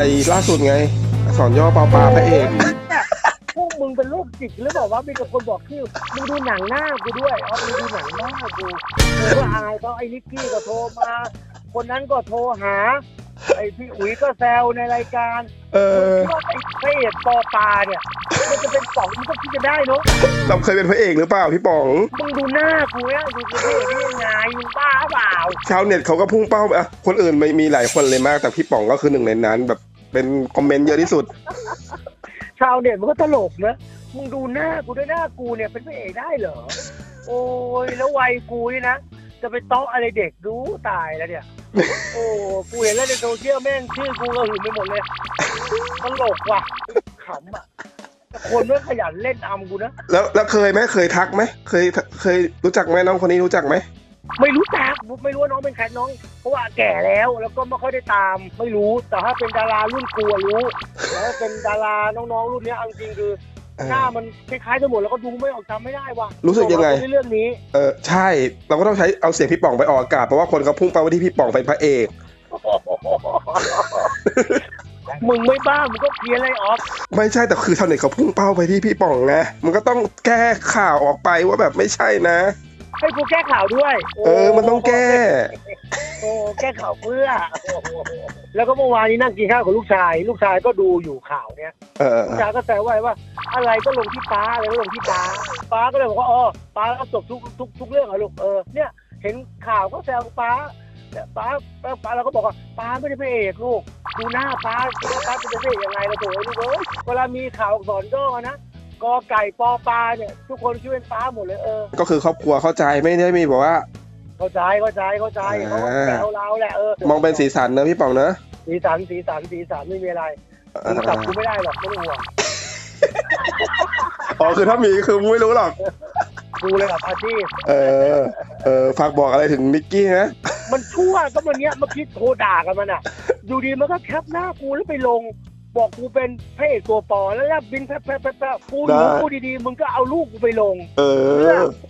ไอ้ล่าสุดไงอักษรย่อปอปลาพระเอกเนี่ยพวกมึงเป็นโรคจิตหรือบอกว่ามีแต่คนบอกชื่อมึงดูหนังหน้ากูด้วยเอามึงดูหนังหน้ากูกูก็อายเขาไอ้นิกกี้ก็โทรมา คนนั้นก็โทรหา ไอ้พี่อุ๋ยก็แซวในรายการเออคิดว่าไอ้พระเอกปอปลาเนี่ยมันจะเป็นสองมันก็คิดจะได้เนาะเราเคยเป็นพระเอกหรือเปล่าพี่ป๋องมึงดูหน้ากูเนี่ยดูพระเอกได้ยังไงมึงบ้าเปล่าชาวเน็ตเขาก็พุ่งเป้าไปอะคนอื่นไม่มีหลายคนเลยมากแต่พี่ป๋องก็คือหนึ่งในนั้นแบบ เป็นคอมเมนต์เยอะที่สุด ชาวเน็ตมันก็ตลกนะมึงดูหน้ากูด้วยหน้ากูเนี่ยเป็นพระเอกได้เหรอ โอ้ยแล้ววัยกูนี่นะจะไปเตาะอะไรเด็กดูตายแล้วเนี่ย โอ้กูเห็นแล้วในโซเชียลแม่งชื่อกูก็หึงไปหมดเลยตลกว่ะขำอะคนไม่ขยันเล่นอำกูนะแล้วแล้วเคยไหมเคยทักไหมเคยเคยรู้จักไหมน้องคนนี้รู้จักไหม ไม่รู้จักไม่รู้ว่าน้องเป็นใครน้อง เพราะว่าแก่แล้วแล้วก็ไม่ค่อยได้ตาม ไม่รู้แต่ถ้าเป็นดารารุ่นกูอะรู้แล้วถ้าเป็นดาราน้องๆรุ่นเนี้ยเอาจริงๆคือเออ หน้ามันคล้ายๆกันหมดแล้วก็ดูไม่ออกจำไม่ได้ว่ะรู้สึกยังไงในเรื่องนี้ เออใช่ เราก็ต้องใช้เอาเสียงพี่ป๋องไปออกอากาศเพราะว่าคนเขาพุ่งเป้าไปที่พี่ป๋องเป็นพระเอก มึงไม่บ้ามึงก็เพี้ยนอะไรออฟไม่ใช่แต่คือชาวเน็ตเขาพุ่งเป้าไปที่พี่ป๋องไงมันก็ต้องแก้ข่าวออกไปว่าแบบไม่ใช่นะ ให้กูแก้ข่าวด้วยเออ มันต้องแก้ โอ้แก้ข่าวเพื่อ แล้วก็เมื่อวานนี้นั่งกินข้าวกับลูกชาย ลูกชายก็ดูอยู่ข่าวเนี้ยเออลูกชายก็แซวไว้ว่า อะไรก็ลงที่ป้าอะไรก็ลงที่ป้าป้าก็เลยบอกว่าอ๋อป้าก็จบทุกทุกทุกเรื่องเหรอลูกเออเนี่ยเห็นข่าวก็แซวป้าแต่ป้าป้าป้าเราก็บอกว่าป้าไม่ได้เป็นเอกลูกดูหน้าป้าว่าป้าจะเป็นพระเอกยังไงเราโถไอ้ลูกเอ้ยเวลามีข่าวอักษรย่อนะ กอไก่ปอปลาเนี่ยทุกคนคิดเป็นป้าหมดเลยเออก็คือครอบครัวเข้าใจไม่ได้มีแบบว่า เข้าใจเข้าใจเข้าใจเขาก็แซวเราแหละเออมองเป็นสีสันนะพี่ป๋องนะสีสันสีสันสีสันไม่มีอะไรมึงจับกูไม่ได้หรอกไม่ต้องห่วงอ๋อคือถ้ามีคือไม่รู้หรอกดูเลยกับอาชีพเออ เออฝากบอกอะไรถึงนิกกี้นะ มันชั่วก็มันเนี้ยเมื่อกี้โทรด่ากันมันอะอยู่ดีมันก็แคปหน้ากูแล้วไปลง บอกกูเป็นพระเอกตัวปอแล้วแลบบินแป๊บแป๊บแป๊บแป๊บกูอยู่ได้กูดีๆ มึงก็เอาลูกกูไปลง เออ